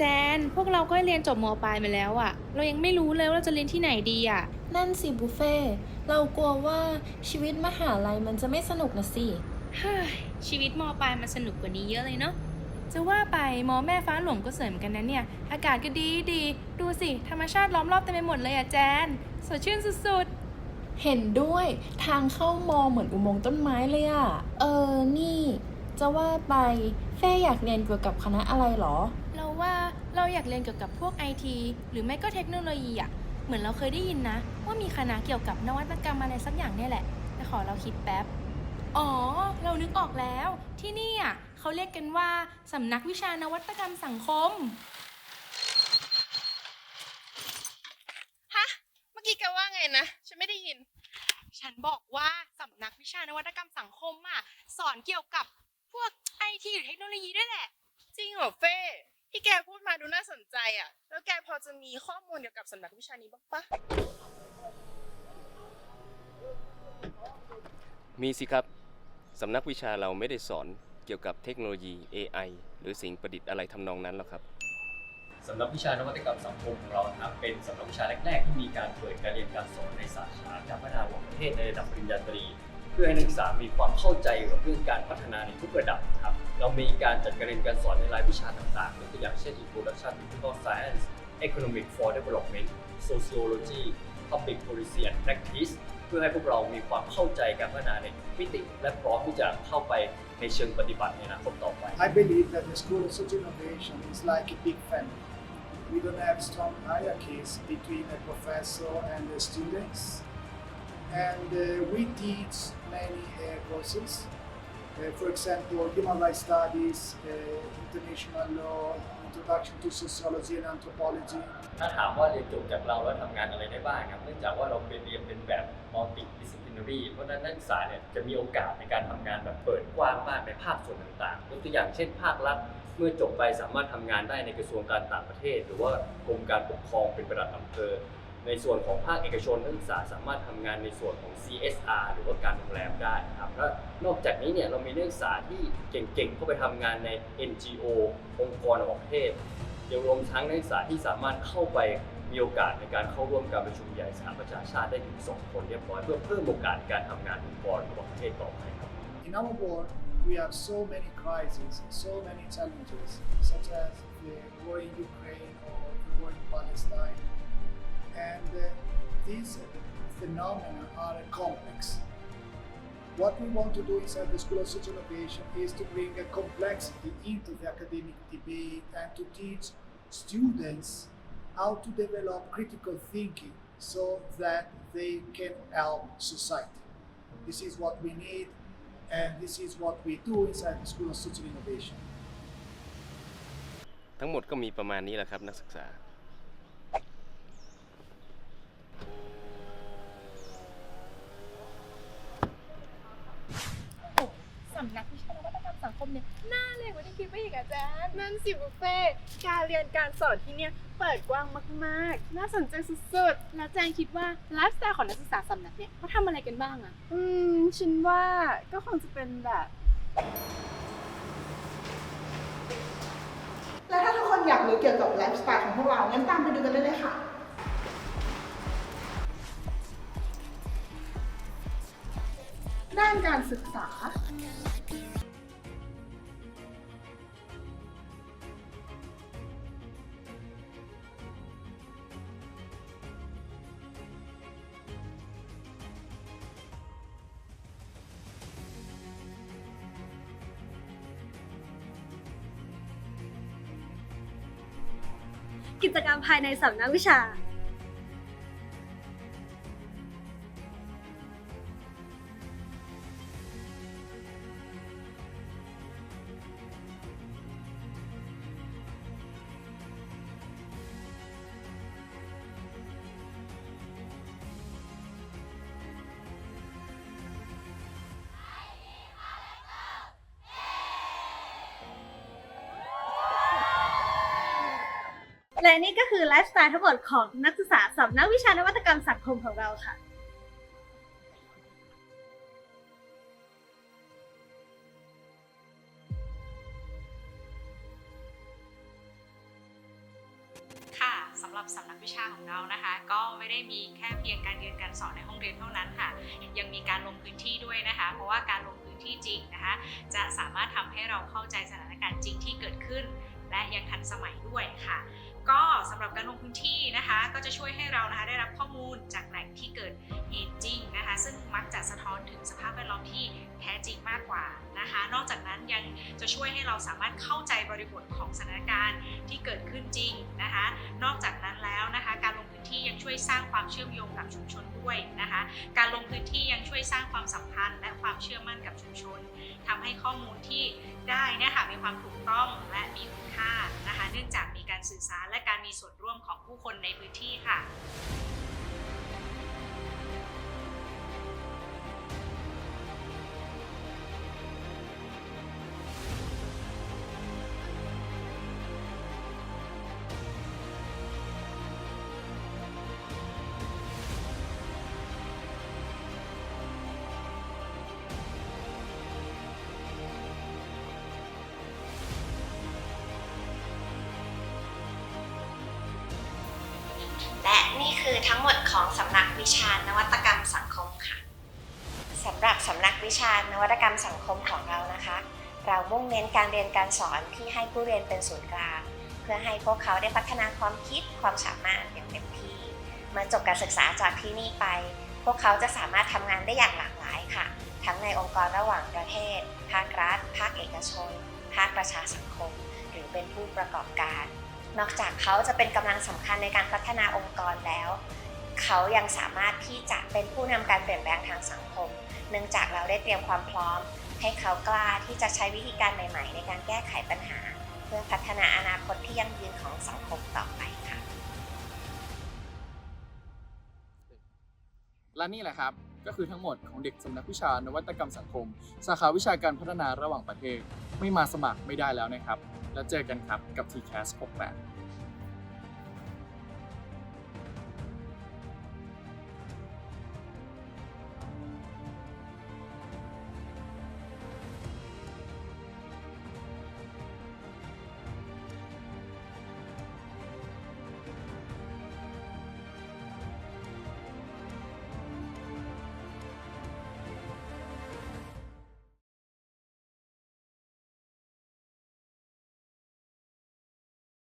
แจน พวกเราก็เรียนจบมปลายมาแล้วอะเรายังไม่รู้เลยว่าเราจะเรียนที่ไหนดีอะนั่นสิบุฟเฟ่ต์เรากลัวว่าชีวิตมหาลัยมันจะไม่สนุกนะสิเฮ้ยชีวิตมปลายมันสนุกกว่านี้เยอะเลยเนาะจะว่าไปมอแม่ฟ้าหลวงก็สวยเหมือนกันนะเนี่ย อากาศก็ดีดีดูสิ ธรรมชาติล้อมรอบเต็มไปหมดเลยอะแจน สดชื่นสุดเห็นด้วยทางเข้ามอเหมือนอุโมงค์ต้นไม้เลยอะเออ นี่ จะว่าไปเฟ่อยากเรียนเกี่ยวกับคณะอะไรเหรอๆเราว่าเราอยากเรียนเกี่ยวกับพวกไอทีหรือไม่ก็เทคโนโลยีอะเหมือนเราเคยได้ยินนะ ว่ามีคณะเกี่ยวกับนวัตกรรมอะไรสักอย่างเนี่ยแหละแต่ขอเราคิดแป๊บ อ๋อ เรานึกออกแล้ว ที่นี่อะเขาเรียกกันว่าสำนักวิชานวัตกรรมสังคม ฮะ เมื่อกี้แกว่าไงนะ ฉันไม่ได้ยิน ฉันบอกว่าสำนักวิชานวัตกรรมสังคมอะ สอนเกี่ยวกับ พวกไอทีหรือเทคโนโลยีด้วยแหละ จริงเหรอเฟ่ที่แกพูดมาดูน่าสนใจอะ แล้วแกพอจะมีข้อมูลเกี่ยวกับสำนักวิชานี้บ้างปะมีสิครับ สำนักวิชาเราไม่ได้สอนเกี่ยวกับเทคโนโลยี AI หรือสิ่งประดิษฐ์อะไรทำนองนั้นหรอกครับ สำหรับวิชานวัตกรรมสังคมของเรานะครับเป็นสำหรับวิชาแรก ๆ ที่มีการเปิดการเรียนการสอนในสาขาการพัฒนาของประเทศในระดับปริญญาตรี เพื่อให้นักศึกษามีความเข้าใจเกี่ยวกับเรื่องการพัฒนาในทุกระดับครับ เรามีการจัดการเรียนการสอนในรายวิชาต่างๆยกตัวอย่างเช่น Introduction to Political Science Economic for Development Sociology Public Policy and Practice เพื่อให้พวกเรามีความเข้าใจการพัฒนาในมิติ และพร้อมที่จะเข้าไปในเชิงปฏิบัติในอนาคตต่อไป I believe that the School of Social Innovation is like a big family. We don't have strong hierarchies between the professor and the students. And uh, we teach many uh, courses. Uh, for example, human rights studies, uh, international law, introduction to sociology and anthropology, ถ้าถามว่าเรียนจบจากเราแล้วทำงานอะไรได้บ้างครับ เนื่องจากว่าเราเป็นเรียนเป็นแบบ multidisciplinary เพราะฉะนั้นนักศึกษาเนี่ยจะมีโอกาสในการทำงานแบบเปิดกว้างมากในภาคส่วนต่างๆยกตัวอย่างเช่นภาครัฐเมื่อจบไปสามารถทำงานได้ในกระทรวงการต่างประเทศ หรือว่ากรมการปกครองเป็นประหลัดอำเภอ ในส่วนของภาคเอกชนนักศึกษาสามารถทำงานในส่วนของ CSR หรือว่าการโรงแรมได้ครับและนอกจากนี้เนี่ยเรามีนักศึกษาที่เก่งๆเข้าไปทำงานใน NGO องค์กรระหว่างประเทศเดี๋ยวรวมทั้งนักศึกษาที่สามารถเข้าไปมีโอกาสในการเข้าร่วมการประชุมใหญ่สหประชาชาติได้ถึง2คนเรียบร้อยเพื่อเพิ่มโอกาสการทำงานองค์กรระหว่างประเทศต่อไปครับ In our world, we have so many crises, so many challenges, such as the war in Ukraine or the war in Palestine. And uh, these phenomena are complex. What we want to do inside the School of Social Innovation is to bring a complexity into the academic debate and to teach students how to develop critical thinking so that they can help society. This is what we need, and this is what we do inside the School of Social Innovation. ทั้งหมดก็มีประมาณนี้แหละครับนักศึกษา ำนักวิชานวัตกรรมสังคมเนี่ยน่าเลยกว่าที่คิดไว้อีกอาจารย์ นั่นสิบุฟเฟ่การเรียนการสอนที่เนี่ยเปิดกว้างมากๆ น่าสนใจสุดแล้วแจงคิดว่าไลฟ์สไตล์ของนักศึกษาสำนักเนี่ยเขาทำอะไรกันบ้างอะๆอืมฉันว่าก็คงจะเป็นแบบ และถ้าทุกคนอยากรู้เกี่ยวกับไลฟ์สไตล์ของพวกเรา งั้นตามไปดูกันได้เลยค่ะ ด้านการศึกษา กิจกรรมภายในสำนักวิชา และนี่ก็คือไลฟ์สไตล์ทั้งหมดของนักศึกษาสำนักวิชานวัตกรรมสังคมของเราค่ะำหรับสำนักวิชาของเรานะคะ ก็ไม่ได้มีแค่เพียงการเรียนการสอนในห้องเรียนเท่านั้นค่ะ ยังมีการลงพื้นที่ด้วยนะคะ เพราะว่าการลงพื้นที่จริงนะคะ จะสามารถทำให้เราเข้าใจสถานการณ์จริงที่เกิดขึ้น และยังทันสมัยด้วยค่ะ ก็สำหรับการลงพื้นที่นะคะ ก็จะช่วยให้เรานะคะได้รับข้อมูลจากแหล่งที่เกิดเหตุจริงนะคะ ซึ่งมักจะสะท้อนถึงสภาพแวดล้อมที่แท้จริงมากกว่านะคะ นอกจากนั้นยังจะช่วยให้เราสามารถเข้าใจบริบทของสถานการณ์ที่เกิดขึ้นจริงนะคะ นอกจากนั้นแล้วนะคะ การลงพื้นที่ยังช่วยสร้างความเชื่อมโยงกับชุมชนด้วยนะคะ การลงพื้นที่ วยสร้างความสัมพันธ์ และความเชื่อมั่นกับชุมชนทำให้ข้อมูลที่ได้เนี่ยค่ะมีความถูกต้องและมีคุณค่านะคะ เนื่องจากมีการสื่อสารและการมีส่วนร่วมของผู้คนในพื้นที่ค่ะ ทั้งหมดของสำนักวิชานวัตกรรมสังคมค่ะสำหรับสำนักวิชานวัตกรรมสังคมของเรานะคะ เรามุ่งเน้นการเรียนการสอนที่ให้ผู้เรียนเป็นศูนย์กลาง เพื่อให้พวกเขาได้พัฒนาความคิดความสามารถอย่างเต็มที่เมื่อจบการศึกษาจากที่นี่ไป พวกเขาจะสามารถทำงานได้อย่างหลากหลายค่ะ ทั้งในองค์กรระหว่างประเทศ ภาครัฐ ภาคเอกชน ภาคประชาสังคม หรือเป็นผู้ประกอบการ นอกจากเขาจะเป็นกำลังสำคัญในการพัฒนาองค์กรแล้ว เขายังสามารถที่จะเป็นผู้นำการเปลี่ยนแปลงทางสังคม เนื่องจากเราได้เตรียมความพร้อม ให้เขากล้าที่จะใช้วิธีการใหม่ๆ ในการแก้ไขปัญหา เพื่อพัฒนาอนาคตที่ยั่งยืนของสังคมต่อไปค่ะ และนี่แหละครับก็คือทั้งหมดของเด็กสำนักวิชานวัตกรรมสังคม สาขาวิชาการพัฒนาระหว่างประเทศ ไม่มาสมัครไม่ได้แล้วนะครับ แล้วเจอกันครับกับ TCAS 68